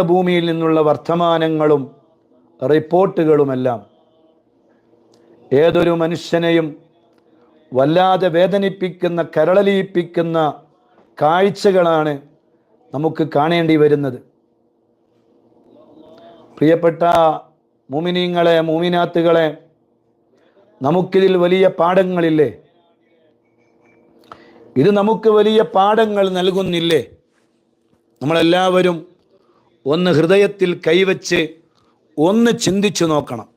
ഭൂമിയിൽ നിന്നുള്ള വർത്തമാനങ്ങളും റിപ്പോർട്ടുകളുമെല്ലാം ഏതൊരു മനുഷ്യനെയും വല്ലാതെ വേദനിപ്പിക്കുന്ന കരളലിയിപ്പിക്കുന്ന കാഴ്ചകളാണ് നമുക്ക് കാണേണ്ടി വരുന്നത്. പ്രിയപ്പെട്ട മുമിനീങ്ങളെ മൂമിനാത്തുകളെ നമുക്കിതിൽ വലിയ പാഠങ്ങളില്ലേ? ഇത് നമുക്ക് വലിയ പാഠങ്ങൾ നൽകുന്നില്ലേ? നമ്മളെല്ലാവരും ഒന്ന് ഹൃദയത്തിൽ കൈവച്ച് ഒന്ന് ചിന്തിച്ചു നോക്കണം.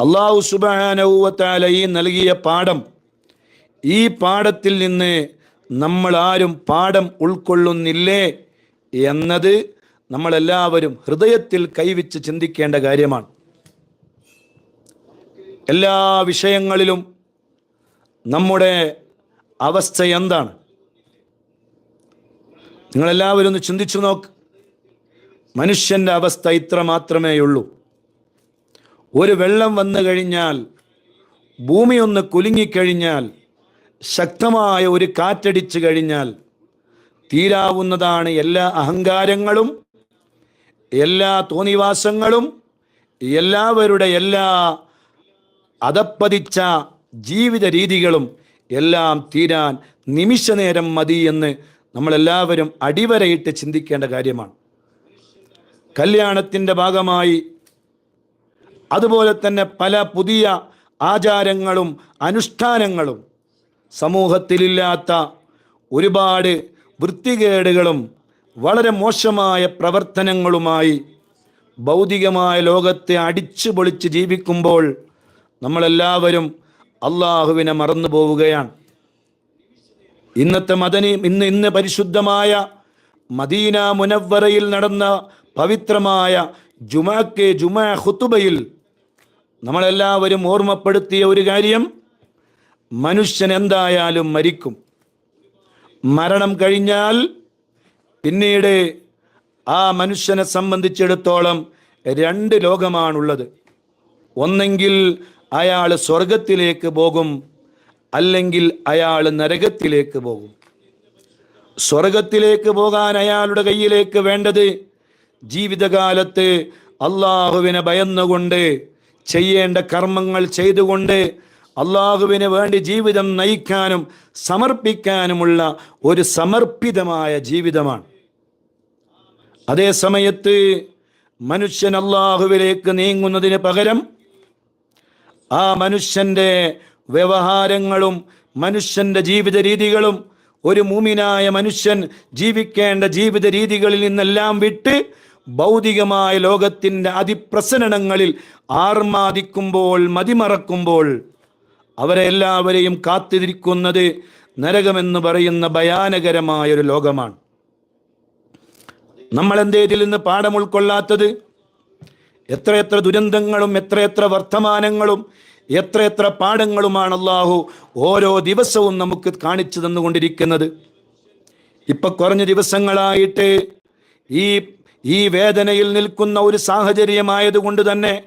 അള്ളാഹു സുബാനവുവത്താല ഈ നൽകിയ പാഠം ഈ പാഠത്തിൽ നിന്ന് നമ്മൾ ആരും പാഠം ഉൾക്കൊള്ളുന്നില്ലേ എന്നത് നമ്മളെല്ലാവരും ഹൃദയത്തിൽ കൈവച്ച് ചിന്തിക്കേണ്ട കാര്യമാണ്. എല്ലാ വിഷയങ്ങളിലും നമ്മുടെ അവസ്ഥ എന്താണ്? നിങ്ങളെല്ലാവരും ഒന്ന് ചിന്തിച്ചു നോക്ക്. മനുഷ്യന്റെ അവസ്ഥ ഇത്ര മാത്രമേ ഉള്ളൂ. ഒരു വെള്ളം വന്നു കഴിഞ്ഞാൽ ഭൂമി ഒന്ന് കുലുങ്ങിക്കഴിഞ്ഞാൽ ശക്തമായ ഒരു കാറ്റടിച്ചു കഴിഞ്ഞാൽ തീരാവുന്നതാണ് എല്ലാ അഹങ്കാരങ്ങളും എല്ലാ തോന്നിവാസങ്ങളും എല്ലാവരുടെ എല്ലാ അതപ്പതിച്ച ജീവിത രീതികളും എല്ലാം തീരാൻ നിമിഷനേരം മതി എന്ന് നമ്മളെല്ലാവരും അടിവരയിട്ട് ചിന്തിക്കേണ്ട കാര്യമാണ്. കല്യാണത്തിന്റെ ഭാഗമായി. അതുപോലെ തന്നെ പല പുതിയ ആചാരങ്ങളും അനുഷ്ഠാനങ്ങളും സമൂഹത്തിലില്ലാത്ത ഒരുപാട് വൃത്തികേടുകളും വളരെ മോശമായ പ്രവർത്തനങ്ങളുമായി ഭൗതികമായ ലോകത്തെ അടിച്ചു പൊളിച്ച് ജീവിക്കുമ്പോൾ നമ്മളെല്ലാവരും അള്ളാഹുവിനെ മറന്നു പോവുകയാണ്. ഇന്നത്തെ മദനി ഇന്ന് ഇന്ന് പരിശുദ്ധമായ മദീന മുനവ്വറയിൽ നടന്ന പവിത്രമായ ജുമാക്ക് ജുമാ ഖുത്തുബയിൽ നമ്മളെല്ലാവരും ഓർമ്മപ്പെടുത്തിയ ഒരു കാര്യം. മനുഷ്യൻ എന്തായാലും മരിക്കും. മരണം കഴിഞ്ഞാൽ പിന്നീട് ആ മനുഷ്യനെ സംബന്ധിച്ചിടത്തോളം രണ്ട് ലോകമാണുള്ളത്. ഒന്നെങ്കിൽ അയാൾ സ്വർഗത്തിലേക്ക് പോകും അല്ലെങ്കിൽ അയാൾ നരകത്തിലേക്ക് പോകും. സ്വർഗത്തിലേക്ക് പോകാൻ അയാളുടെ കയ്യിലേക്ക് വേണ്ടത് ജീവിതകാലത്ത് അള്ളാഹുവിനെ ഭയന്നുകൊണ്ട് ചെയ്യേണ്ട കർമ്മങ്ങൾ ചെയ്തുകൊണ്ട് അള്ളാഹുവിന് വേണ്ടി ജീവിതം നയിക്കാനും സമർപ്പിക്കാനുമുള്ള ഒരു സമർപ്പിതമായ ജീവിതമാണ്. അതേ സമയത്ത് മനുഷ്യൻ അള്ളാഹുവിലേക്ക് നീങ്ങുന്നതിന് പകരം ആ മനുഷ്യന്റെ വ്യവഹാരങ്ങളും മനുഷ്യന്റെ ജീവിത രീതികളും ഒരു മൂമിനായ മനുഷ്യൻ ജീവിക്കേണ്ട ജീവിത രീതികളിൽ നിന്നെല്ലാം വിട്ട് ഭൗതികമായ ലോകത്തിന്റെ അതിപ്രസരണങ്ങളിൽ ആർമാദിക്കുമ്പോൾ മതിമറക്കുമ്പോൾ അവരെ എല്ലാവരെയും കാത്തിരിക്കുന്നത് നരകമെന്ന് പറയുന്ന ഭയാനകരമായൊരു ലോകമാണ്. നമ്മൾ എന്തേ ഇതിൽ നിന്ന് പാഠം ഉൾക്കൊള്ളാത്തത്? എത്രയെത്ര ദുരന്തങ്ങളും എത്രയെത്ര വർത്തമാനങ്ങളും എത്രയെത്ര പാഠങ്ങളുമാണ് അള്ളാഹു ഓരോ ദിവസവും നമുക്ക് കാണിച്ചു തന്നുകൊണ്ടിരിക്കുന്നത്? ഇപ്പൊ കുറഞ്ഞ ദിവസങ്ങളായിട്ട് ഈ ഈ വേദനയിൽ നിൽക്കുന്ന ഒരു സാഹചര്യമായതുകൊണ്ട് തന്നെ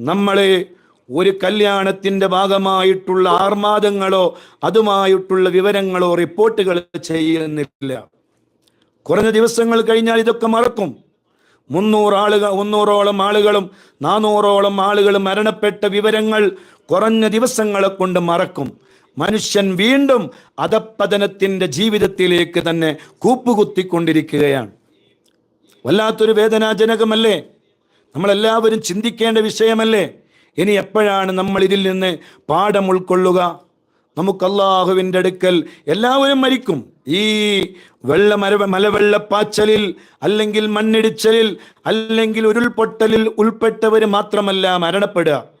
നമ്മളെ ഒരു കല്യാണത്തിന്റെ ഭാഗമായിട്ടുള്ള ആർമാദങ്ങളോ അതുമായിട്ടുള്ള വിവരങ്ങളോ റിപ്പോർട്ടുകൾ ചെയ്യുന്നില്ല. കുറഞ്ഞ ദിവസങ്ങൾ കഴിഞ്ഞാൽ ഇതൊക്കെ മറക്കും. മുന്നൂറ് ആളുകൾ മുന്നൂറോളം ആളുകളും നാനൂറോളം ആളുകളും മരണപ്പെട്ട വിവരങ്ങൾ കുറഞ്ഞ ദിവസങ്ങളെ കൊണ്ട് മറക്കും. മനുഷ്യൻ വീണ്ടും അധപ്പതനത്തിന്റെ ജീവിതത്തിലേക്ക് തന്നെ കൂപ്പുകുത്തിക്കൊണ്ടിരിക്കുകയാണ്. വല്ലാത്തൊരു വേദനാജനകമല്ലേ? നമ്മളെല്ലാവരും ചിന്തിക്കേണ്ട വിഷയമല്ലേ? ഇനി എപ്പോഴാണ് നമ്മൾ ഇതിൽ നിന്ന് പാഠം ഉൾക്കൊള്ളുക? നമുക്ക് അള്ളാഹുവിന്റെ അടുക്കൽ എല്ലാവരും മരിക്കും. ഈ വെള്ള മര മലവെള്ളപ്പാച്ചലിൽ അല്ലെങ്കിൽ മണ്ണിടിച്ചലിൽ അല്ലെങ്കിൽ ഉരുൾപൊട്ടലിൽ ഉൾപ്പെട്ടവർ മാത്രമല്ല മരണപ്പെടുക.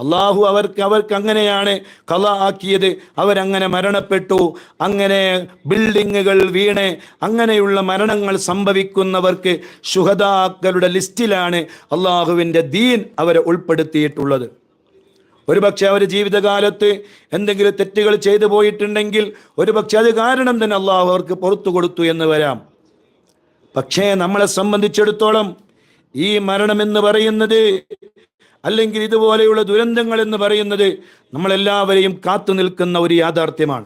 അള്ളാഹു അവർക്ക് അവർക്ക് അങ്ങനെയാണ് കല ആക്കിയത്. അവരങ്ങനെ മരണപ്പെട്ടു. അങ്ങനെ ബിൽഡിങ്ങുകൾ വീണ് അങ്ങനെയുള്ള മരണങ്ങൾ സംഭവിക്കുന്നവർക്ക് ശുഹദാക്കളുടെ ലിസ്റ്റിലാണ് അള്ളാഹുവിന്റെ ദീൻ അവരെ ഉൾപ്പെടുത്തിയിട്ടുള്ളത്. ഒരുപക്ഷെ അവർ ജീവിതകാലത്ത് എന്തെങ്കിലും തെറ്റുകൾ ചെയ്തു പോയിട്ടുണ്ടെങ്കിൽ ഒരുപക്ഷെ അത് കാരണം തന്നെ അള്ളാഹു അവർക്ക് പുറത്തു കൊടുത്തു എന്ന് വരാം. പക്ഷേ നമ്മളെ സംബന്ധിച്ചിടത്തോളം ഈ മരണം എന്ന് പറയുന്നത് അല്ലെങ്കിൽ ഇതുപോലെയുള്ള ദുരന്തങ്ങൾ എന്ന് പറയുന്നത് നമ്മളെല്ലാവരെയും കാത്തു നിൽക്കുന്ന ഒരു യാഥാർത്ഥ്യമാണ്.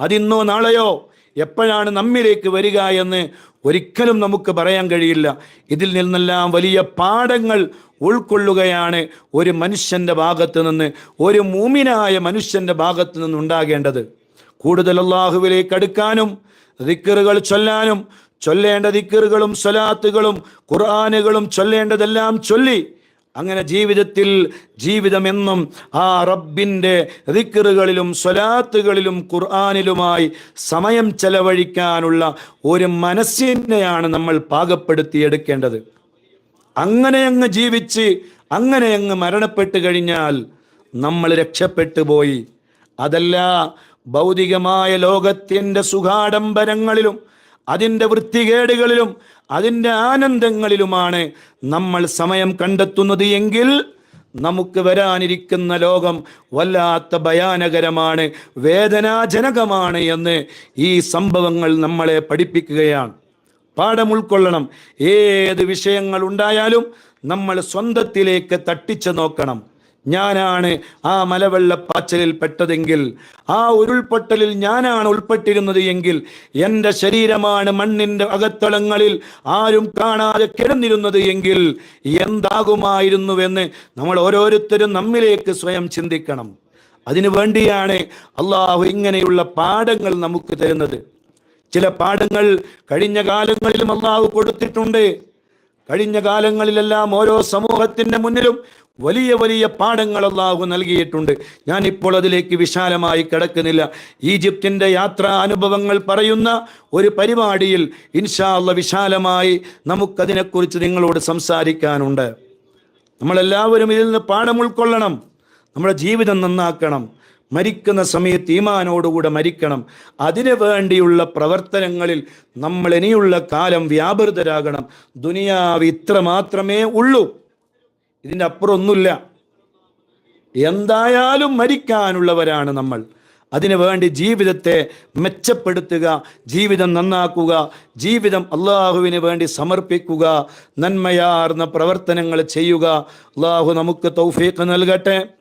അതിന്നോ നാളെയോ എപ്പോഴാണ് നമ്മിലേക്ക് വരിക എന്ന് ഒരിക്കലും നമുക്ക് പറയാൻ കഴിയില്ല. ഇതിൽ നിന്നെല്ലാം വലിയ പാഠങ്ങൾ ഉൾക്കൊള്ളുകയാണ് ഒരു മനുഷ്യന്റെ ഭാഗത്ത് നിന്ന് ഒരു മൂമിനായ മനുഷ്യന്റെ ഭാഗത്ത് നിന്ന് ഉണ്ടാകേണ്ടത്. കൂടുതൽ അള്ളാഹുവിലേക്ക് അടുക്കാനും റിക്കറുകൾ ചൊല്ലാനും ചൊല്ലേണ്ട ദിക്കറുകളും സ്വലാത്തുകളും ഖുർആാനുകളും ചൊല്ലേണ്ടതെല്ലാം ചൊല്ലി അങ്ങനെ ജീവിതത്തിൽ ജീവിതമെന്നും ആ റബ്ബിന്റെ റിക്കറുകളിലും സ്വലാത്തുകളിലും ഖുർആാനിലുമായി സമയം ചെലവഴിക്കാനുള്ള ഒരു മനസ്സിനെയാണ് നമ്മൾ പാകപ്പെടുത്തിയെടുക്കേണ്ടത്. അങ്ങനെ അങ്ങ് ജീവിച്ച് അങ്ങനെ അങ്ങ് മരണപ്പെട്ട് കഴിഞ്ഞാൽ നമ്മൾ രക്ഷപ്പെട്ടു പോയി. അതല്ല ഭൗതികമായ ലോകത്തിന്റെ സുഖാഡംബരങ്ങളിലും അതിന്റെ വൃത്തികേടുകളിലും അതിന്റെ ആനന്ദങ്ങളിലുമാണ് നമ്മൾ സമയം കണ്ടെത്തുന്നത് എങ്കിൽ നമുക്ക് വരാനിരിക്കുന്ന ലോകം വല്ലാത്ത ഭയാനകരമാണ് വേദനാജനകമാണ് എന്ന് ഈ സംഭവങ്ങൾ നമ്മളെ പഠിപ്പിക്കുകയാണ്. പാഠം ഉൾക്കൊള്ളണം. ഏത് വിഷയങ്ങൾ ഉണ്ടായാലും നമ്മൾ സ്വന്തത്തിലേക്ക് തട്ടിച്ചു നോക്കണം. ഞാനാണ് ആ മലവെള്ളപ്പാച്ചലിൽ പെട്ടതെങ്കിൽ ആ ഉരുൾപൊട്ടലിൽ ഞാനാണ് ഉൾപ്പെട്ടിരുന്നത് എങ്കിൽ എന്റെ ശരീരമാണ് മണ്ണിന്റെ അകത്തളങ്ങളിൽ ആരും കാണാതെ കിടന്നിരുന്നത് എങ്കിൽ എന്താകുമായിരുന്നുവെന്ന് നമ്മൾ ഓരോരുത്തരും നമ്മിലേക്ക് സ്വയം ചിന്തിക്കണം. അതിനു വേണ്ടിയാണ് അള്ളാഹു ഇങ്ങനെയുള്ള പാഠങ്ങൾ നമുക്ക് തരുന്നത്. ചില പാഠങ്ങൾ കഴിഞ്ഞ കാലങ്ങളിലും അള്ളാഹു കൊടുത്തിട്ടുണ്ട്. കഴിഞ്ഞ കാലങ്ങളിലെല്ലാം ഓരോ സമൂഹത്തിന്റെ മുന്നിലും വലിയ വലിയ പാഠങ്ങൾ അള്ളാഹു നൽകിയിട്ടുണ്ട്. ഞാൻ ഇപ്പോൾ അതിലേക്ക് വിശാലമായി കിടക്കുന്നില്ല. ഈജിപ്തിന്റെ യാത്രാ അനുഭവങ്ങൾ പറയുന്ന ഒരു പരിപാടിയിൽ ഇൻഷാ അള്ള വിശാലമായി നമുക്കതിനെക്കുറിച്ച് നിങ്ങളോട് സംസാരിക്കാനുണ്ട്. നമ്മളെല്ലാവരും ഇതിൽ നിന്ന് പാഠം ഉൾക്കൊള്ളണം. നമ്മുടെ ജീവിതം നന്നാക്കണം. മരിക്കുന്ന സമയത്ത് ഈമാനോടുകൂടെ മരിക്കണം. അതിനു വേണ്ടിയുള്ള പ്രവർത്തനങ്ങളിൽ നമ്മൾ ഇനിയുള്ള കാലം വ്യാപൃതരാകണം. ദുനിയാവ് ഇത്ര മാത്രമേ ഉള്ളൂ. ഇതിന്റെ അപ്പുറം ഒന്നുമില്ല എന്തായാലും മരിക്കാനുള്ളവരാണ് നമ്മൾ. അതിനു വേണ്ടി ജീവിതത്തെ മെച്ചപ്പെടുത്തുക ജീവിതം നന്നാക്കുക ജീവിതം അള്ളാഹുവിന് വേണ്ടി സമർപ്പിക്കുക നന്മയാർന്ന പ്രവർത്തനങ്ങൾ ചെയ്യുക. അള്ളാഹു നമുക്ക് തൗഫീഖ് നൽകട്ടെ.